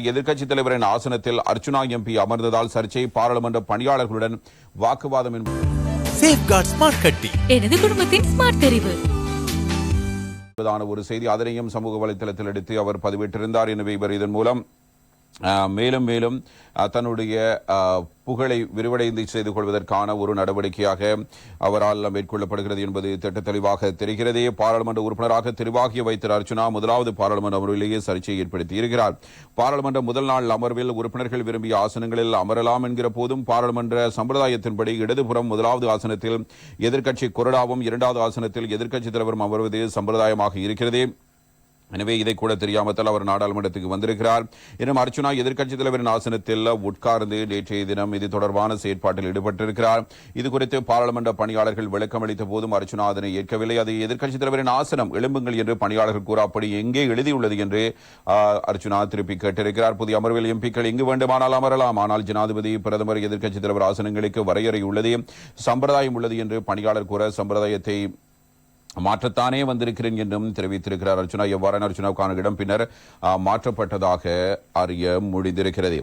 எதிர்க்கட்சித் தலைவரின் ஆசனத்தில் அர்ச்சுனா எம்பி அமர்ந்ததால் சர்ச்சை பாராளுமன்ற பணியாளர்களுடன் வாக்குவாதம் என்பது எனது குடும்பத்தின் ஸ்மார்ட் தெரிவு. ஒரு செய்தி அதனையும் சமூக வலைதளத்தில் எடுத்து அவர் பதிவிட்டிருந்தார். எனவே இவர் இதன் மூலம் மேலும் மேலும் தன்னுடைய புகழை விரிவடைந்து செய்து கொள்வதற்கான ஒரு நடவடிக்கையாக அவரால் மேற்கொள்ளப்படுகிறது என்பது திட்ட தெளிவாக தெரிகிறது. பாராளுமன்ற உறுப்பினராக தெரிவாகிய வைத்திரு அர்ச்சனா முதலாவது பாராளுமன்ற அமர்விலேயே சர்ச்சையை ஏற்படுத்தி இருக்கிறார். பாராளுமன்ற முதல் நாள் அமர்வில் உறுப்பினர்கள் விரும்பிய ஆசனங்களில் அமரலாம் என்கிற போதும் பாராளுமன்ற சம்பிரதாயத்தின்படி இடதுபுறம் முதலாவது ஆசனத்தில் எதிர்க்கட்சி கொறடாவும் இரண்டாவது ஆசனத்தில் எதிர்க்கட்சி தலைவரும் அமர்வது சம்பிரதாயமாக இருக்கிறது. எனவே இதை கூட தெரியாமத்தால் அவர் நாடாளுமன்றத்துக்கு வந்திருக்கிறார். இன்னும் அர்ச்சுனா எதிர்க்கட்சித் தலைவரின் ஆசனத்தில் உட்கார்ந்து நேற்றைய தினம் இது தொடர்பான செயற்பாட்டில் ஈடுபட்டிருக்கிறார். இது குறித்து பாராளுமன்ற பணியாளர்கள் விளக்கம் அளித்த போதும் அர்ச்சுனா அதனை ஏற்கவில்லை. அது எதிர்க்கட்சித் தலைவரின் ஆசனம் எழும்புங்கள் என்று பணியாளர்கள் கூற அப்படி எங்கே எழுதியுள்ளது என்று அர்ச்சுனா திருப்பி கேட்டிருக்கிறார். புதிய அமர்வில் எம்பிக்கள் எங்கு வேண்டுமானால் அமரலாம். ஆனால் ஜனாதிபதி பிரதமர் எதிர்க்கட்சித் தலைவர் ஆசனங்களுக்கு வரையறை உள்ளது சம்பிரதாயம் உள்ளது என்று பணியாளர் கூற சம்பிரதாயத்தை மாற்றத்தானே வந்திருக்கிறேன் என்றும் தெரிவித்திருக்கிறார் அர்ச்சனா எவ்வாறான அர்ச்சனாவுக்கான இடம் பின்னர் மாற்றப்பட்டதாக அறிய முடிந்திருக்கிறது.